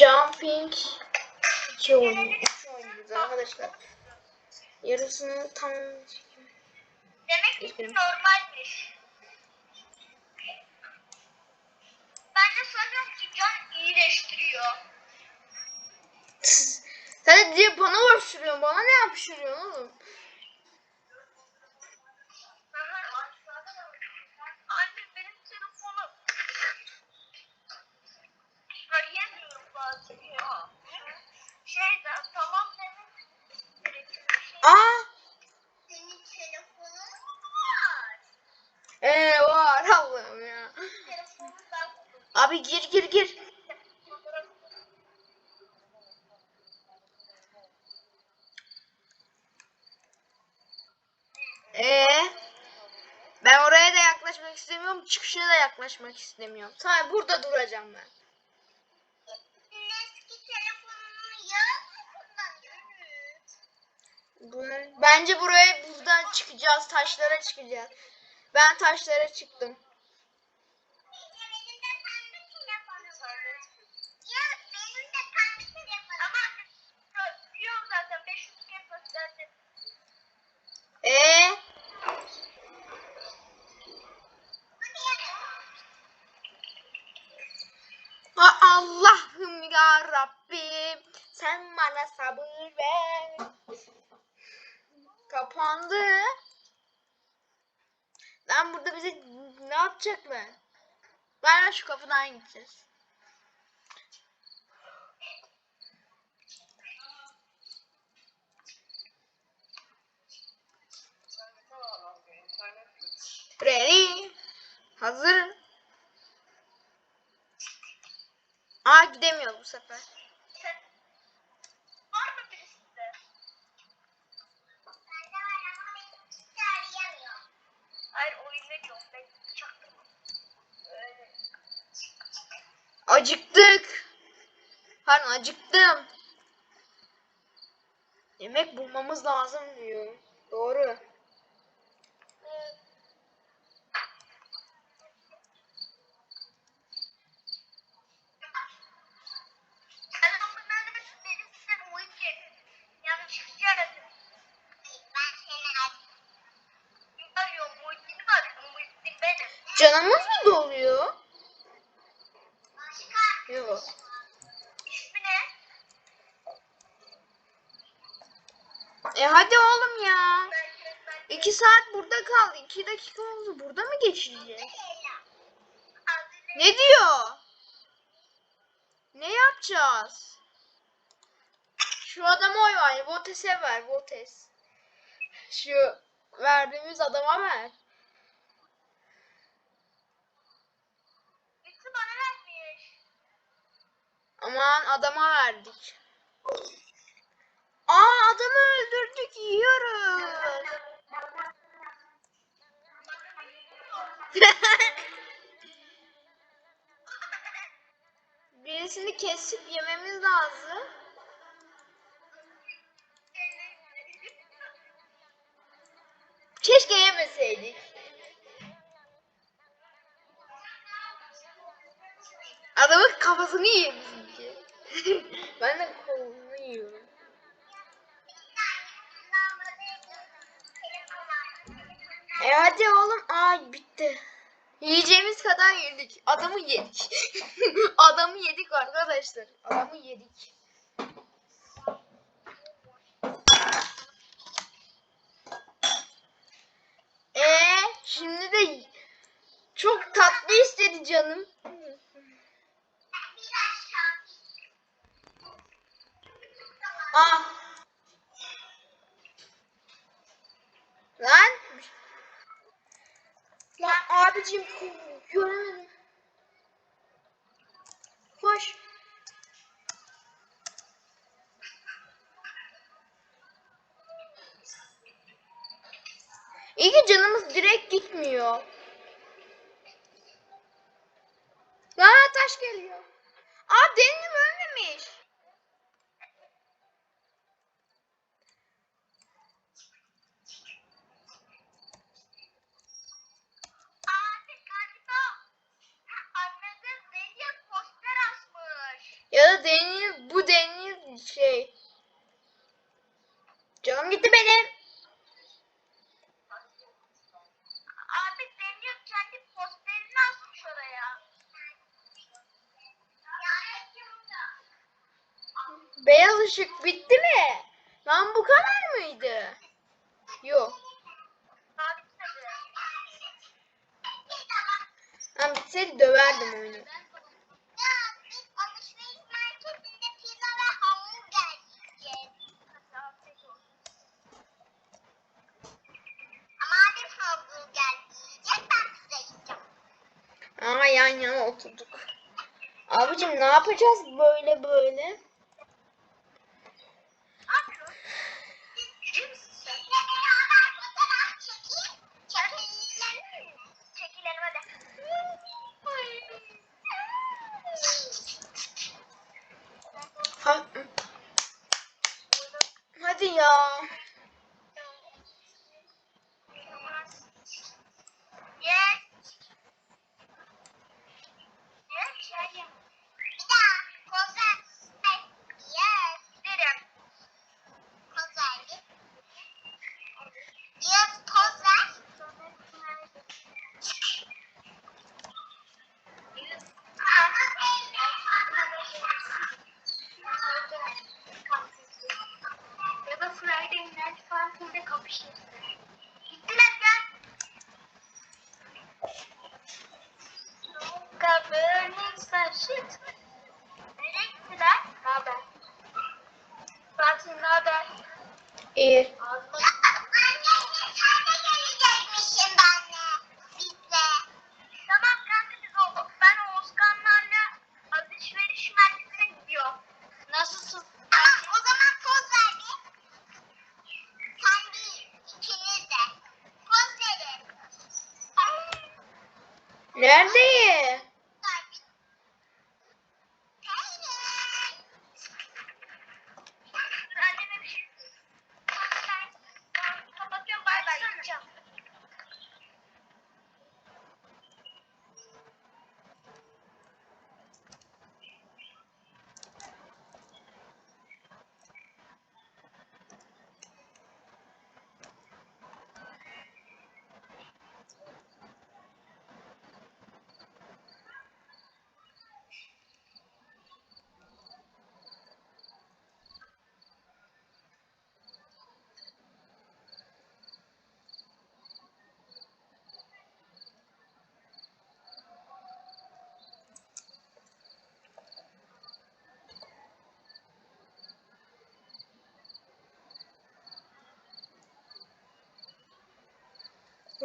Jumping 2 oyun. 3 oynuyoruz arkadaşlar. Yarısını tam Demek ki Üzgünüm. normalmiş. Ben de sanıyorum ki can iyileştiriyor. Sen diye bana uğraştırıyorsun. Bana ne yapıştırıyorsun oğlum? Şey de tamam demek gerekiyor. Şey, Aa! senin. Ee var Allah'ım ya. Abi gir gir gir. Ee, ben oraya da yaklaşmak istemiyorum. Çıkışına da yaklaşmak istemiyorum. Sadece burada duracağım ben. Eski telefonunu ya kullanıyoruz. Bunlar- Bence buraya buradan çıkacağız. Taşlara çıkacağız. Ben taşlara çıktım. Benim de pembe telefonum var. Ya benim de pembe telefonum var. Ama biliyorum zaten 500 kere gösterdim. Ee, Allah'ım ya Rabbim sen bana sabır ver. Kapandı. Lan burada bize ne yapacaklar? Ver şu kapıdan gideceğiz. Ready? Hazır. Aa gidemiyor bu sefer. Var mı birisinde? Bende var ama benim kimse arayamıyor. Hayır oyunda yok. Ben çaktım. Öyle. Acıktık. Pardon acıktım. Yemek bulmamız lazım diyor. Doğru. Ben onlarla benim size Muhittin. Yanlışlıkla aradım. Ben seni aradım. Arıyorum Muhittin'i mi aradım? Muhittin benim. Canımız mı doluyor? Başka. Yok. İsmi ne? E hadi oğlum ya. İki saat burada kaldı. İki dakika oldu. Burada mı geçireceğiz? Adını Ne diyor? Ne yapacağız? Şu adama oy ver. Votes'e ver. Votes. Şu verdiğimiz adama ver. Aman adama verdik. Kesip yememiz lazım. Adamı yedik arkadaşlar. Adamı yedik. Ee, şimdi de çok tatlı istedi canım. Aa. Lan. Lan abicim göremedim. Koş. İyi ki canımız direkt gitmiyor. Aa taş geliyor. Aa denim ölmemiş. Abi galiba anladım Zeynep poster asmış. Ya da Deniz bu Deniz şey. Canım gitti benim. Abi Deniz kendi posterini asmış oraya. Beyaz ışık bitti mi? Lan bu kadar mıydı? Yok. Ben bitseydi döverdim oyunu. Ama yan yana oturduk. Abicim ne yapacağız böyle böyle? İyi.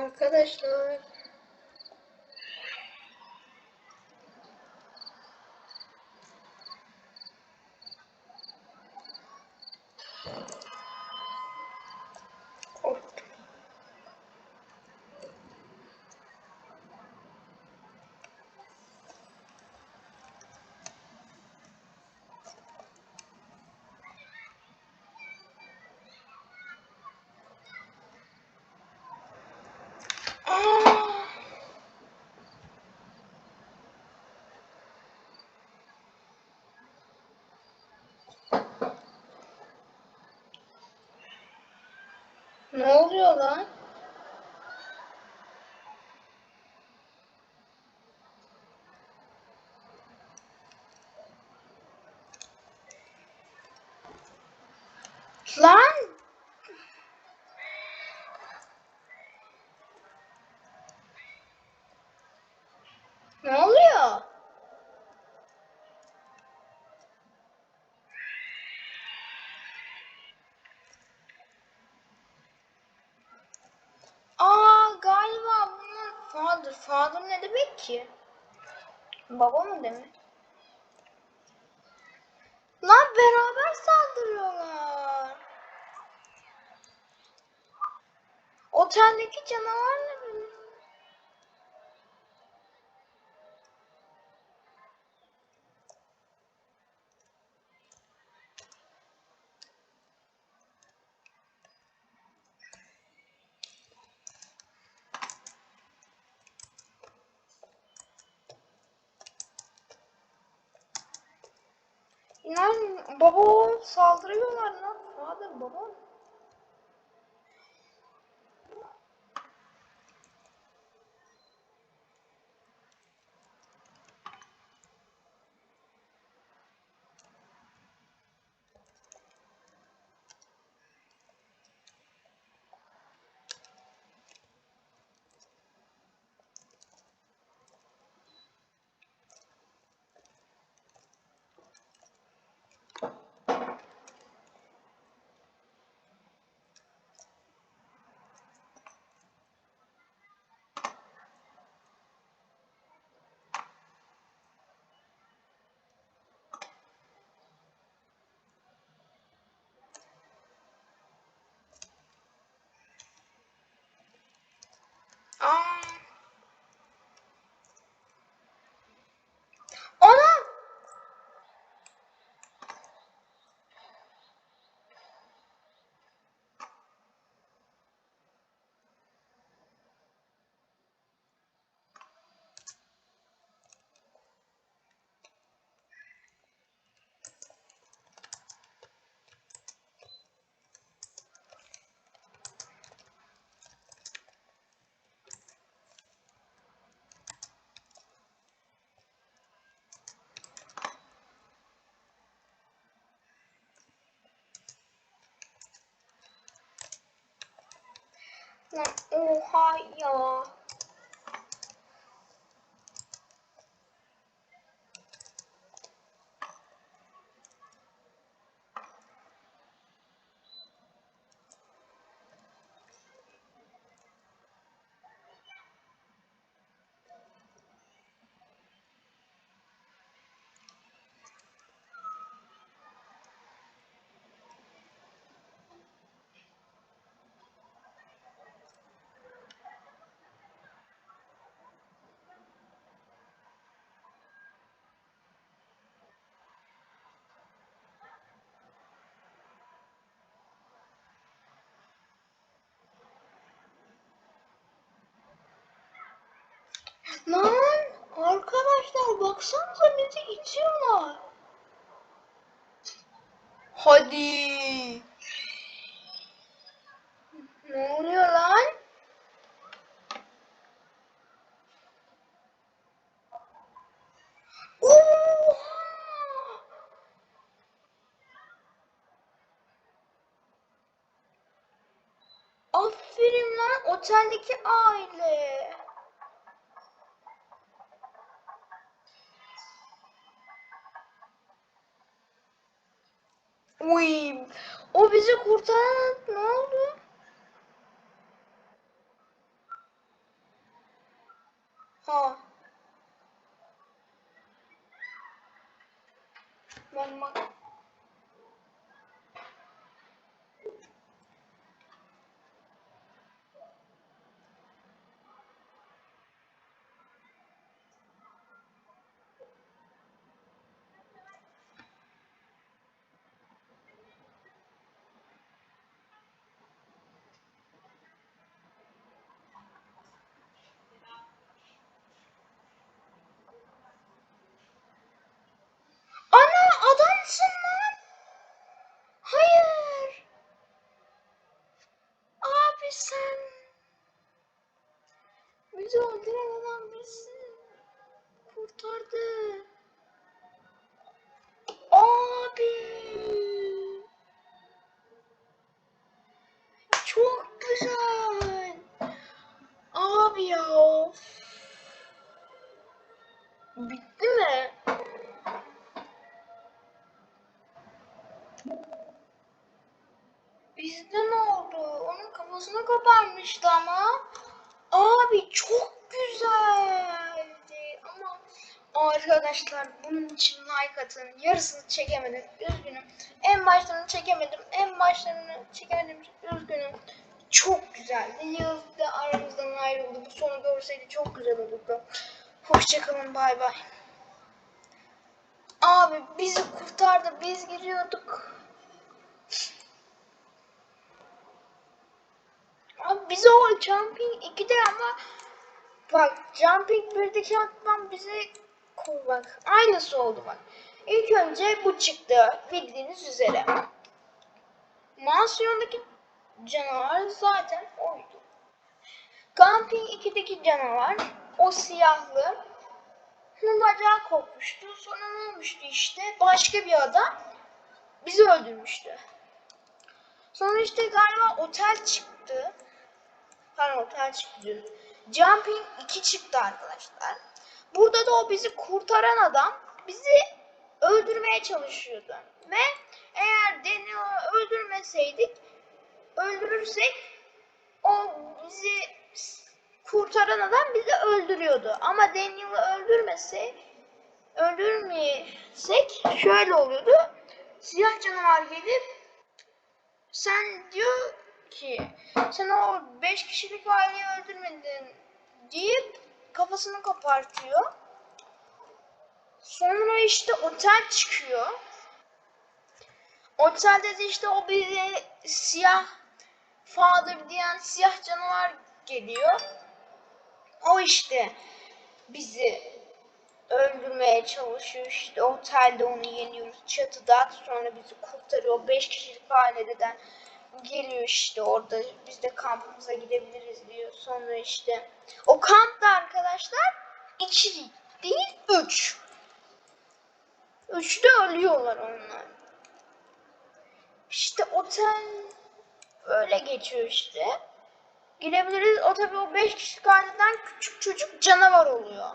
Arkadaşlar. Father. Father ne demek ki? Baba mı demek? Lan beraber saldırıyorlar. Oteldeki canavarla mı? Lan baba saldırıyorlar lan. Father baba. Aa. Lan oha ya. Lan arkadaşlar baksanıza bizi itiyorlar. Hadi. Ne oluyor lan? Oha! Aferin lan oteldeki aile. Bizi kurtaran ne oldu? Ha. Ben bak. Ana adamsın lan. Hayır. Abi sen. Bizi öldüren adam bizi kurtardı. Arkadaşlar bunun için like atın. Yarısını çekemedim. Üzgünüm. En başlarını çekemedim. En başlarını çekemedim. Üzgünüm. Çok güzeldi. Yağız da aramızdan ayrıldı. Bu sonu görseydi çok güzel olurdu. Hoşçakalın. Bay bay. Abi bizi kurtardı. Biz giriyorduk. Abi biz o Jumping 2'de ama bak Jumping 1'deki atman bize bak aynısı oldu bak. İlk önce bu çıktı bildiğiniz üzere. Mansiyondaki canavar zaten oydu. Camping 2'deki canavar o siyahlı bunun bacağı kopmuştu. Sonra ne olmuştu işte başka bir adam bizi öldürmüştü. Sonra işte galiba otel çıktı. Pardon otel çıktı. Jumping 2 çıktı arkadaşlar. Burada da o bizi kurtaran adam bizi öldürmeye çalışıyordu. Ve eğer Daniel'ı öldürmeseydik, öldürürsek o bizi kurtaran adam bizi öldürüyordu. Ama Daniel'ı öldürmese, öldürmeyesek şöyle oluyordu. Siyah canavar gelip sen diyor ki sen o 5 kişilik aileyi öldürmedin deyip kafasını kopartıyor. Sonra işte otel çıkıyor. Otelde de işte o bize siyah father diyen siyah canavar geliyor. O işte bizi öldürmeye çalışıyor. İşte otelde onu yeniyoruz çatıda. Sonra bizi kurtarıyor. 5 kişilik aileden geliyor işte orada biz de kampımıza gidebiliriz diyor. Sonra işte o kampta arkadaşlar 2 değil 3. Üçte ölüyorlar onlar. İşte otel öyle geçiyor işte. Girebiliriz. O tabii o 5 kişilik aileden küçük çocuk canavar oluyor.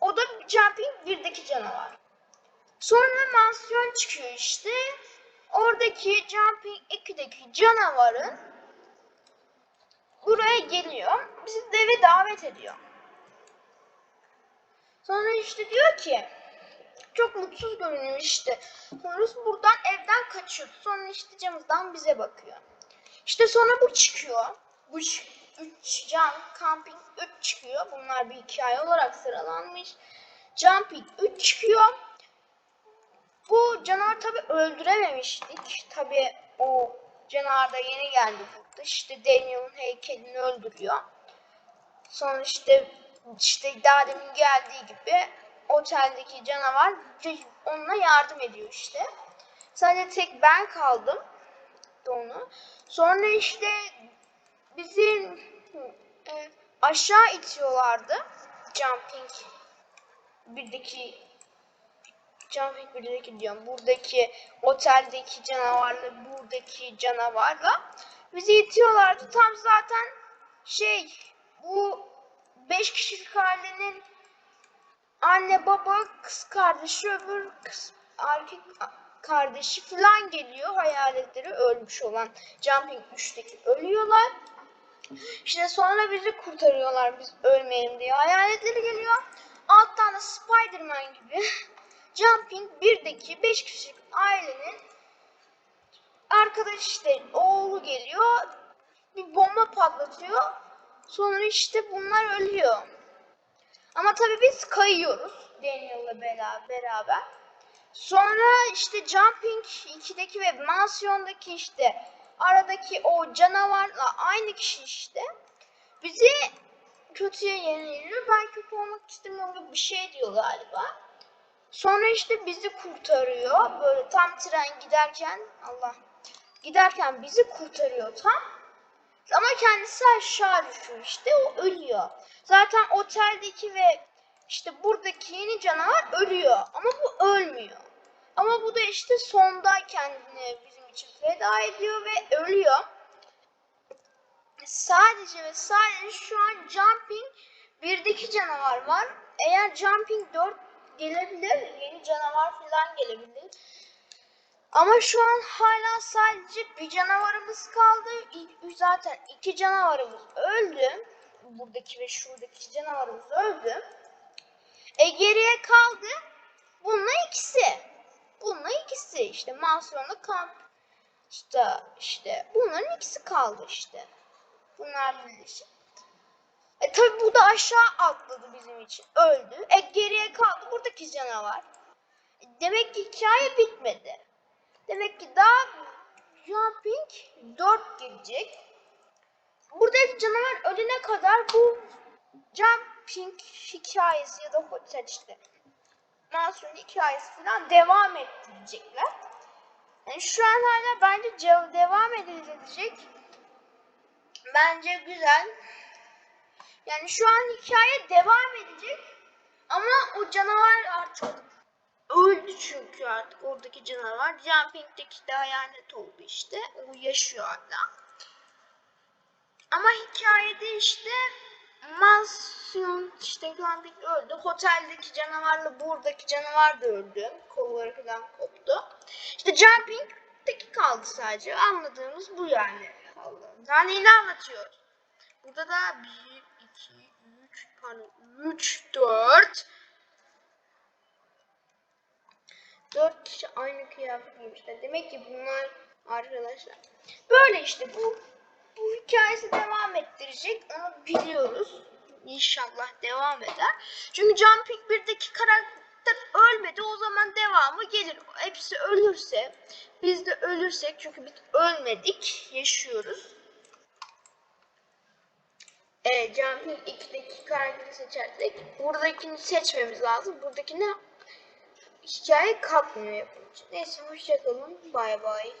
O da Jumping 1'deki canavar. Sonra mansiyon çıkıyor işte. Oradaki Jumping 2'deki canavarın buraya geliyor. Bizi de eve davet ediyor. Sonra işte diyor ki çok mutsuz görünüyor işte. Sonra buradan evden kaçıyor. Sonra işte camızdan bize bakıyor. İşte sonra bu çıkıyor. Bu 3 can camping 3 çıkıyor. Bunlar bir hikaye olarak sıralanmış. Jumping 3 çıkıyor. Bu canavar tabi öldürememiştik. Tabi o canavar da yeni geldi burada. İşte Daniel'ın heykelini öldürüyor. Sonra işte işte daha demin geldiği gibi oteldeki canavar onunla yardım ediyor işte. Sadece tek ben kaldım onu. Sonra işte bizi e, aşağı itiyorlardı. Jumping birdeki Jumping birdeki diyorum. Buradaki oteldeki canavarla buradaki canavarla bizi itiyorlardı. Tam zaten şey bu 5 kişilik ailenin anne baba kız kardeşi öbür kız erkek kardeşi falan geliyor. Hayaletleri ölmüş olan Jumping 3'teki ölüyorlar. İşte sonra bizi kurtarıyorlar biz ölmeyelim diye. Hayaletleri geliyor. Alttan da Spider-Man gibi Jumping 1'deki 5 kişilik ailenin arkadaş işte oğlu geliyor. Bir bomba patlatıyor. Sonra işte bunlar ölüyor. Ama tabii biz kayıyoruz Daniel'la beraber. Sonra işte Jumping 2'deki ve Mansiyon'daki işte aradaki o canavarla aynı kişi işte bizi kötüye yeniliyor. Ben kötü olmak istemiyorum bir şey diyor galiba. Sonra işte bizi kurtarıyor. Böyle tam tren giderken Allah giderken bizi kurtarıyor tam. Ama kendisi aşağı düşüyor işte o ölüyor. Zaten oteldeki ve işte buradaki yeni canavar ölüyor ama bu ölmüyor. Ama bu da işte sonda kendini bizim için feda ediyor ve ölüyor. Sadece ve sadece şu an Jumping birdeki canavar var. Eğer Jumping 4 gelebilir, yeni canavar falan gelebilir. Ama şu an hala sadece bir canavarımız kaldı. Zaten iki canavarımız öldü. Buradaki ve şuradaki canavarımız öldü. E geriye kaldı bununla ikisi. Bununla ikisi işte mansiyonlu kamp. İşte işte bunların ikisi kaldı işte. Bunlar birleşik. E tabi bu da aşağı atladı bizim için. Öldü. E geriye kaldı buradaki canavar. E, demek ki hikaye bitmedi. Demek ki daha Jumping 4 gelecek. Buradaki canavar ölene kadar bu Jumping hikayesi ya da hotel işte Mansur'un hikayesi falan devam ettirecekler. Yani şu an hala bence ce- devam edilecek. Bence güzel. Yani şu an hikaye devam edecek. Ama o canavar artık öldü çünkü artık oradaki canavar. Jumping'deki de hayalet oldu işte. O yaşıyor hala. Ama hikayede işte Mansion işte Jumping öldü. Oteldeki canavarla buradaki canavar da öldü. Kolları falan koptu. İşte Jumping'deki kaldı sadece. Anladığımız bu yani. Allah'ım. Daha neyini anlatıyor? Burada da 1, 2, 3, pardon 3, 4 4 kişi aynı kıyafet giymişler. Demek ki bunlar arkadaşlar. Böyle işte bu bu hikayesi devam ettirecek. Onu biliyoruz. İnşallah devam eder. Çünkü Jumping 1'deki karakter ölmedi. O zaman devamı gelir. Hepsi ölürse biz de ölürsek çünkü biz ölmedik. Yaşıyoruz. Evet, Jumping 2'deki karakteri seçersek buradakini seçmemiz lazım. Buradakini hikaye kalkmıyor yapınca. Neyse hoşçakalın. Bay bay.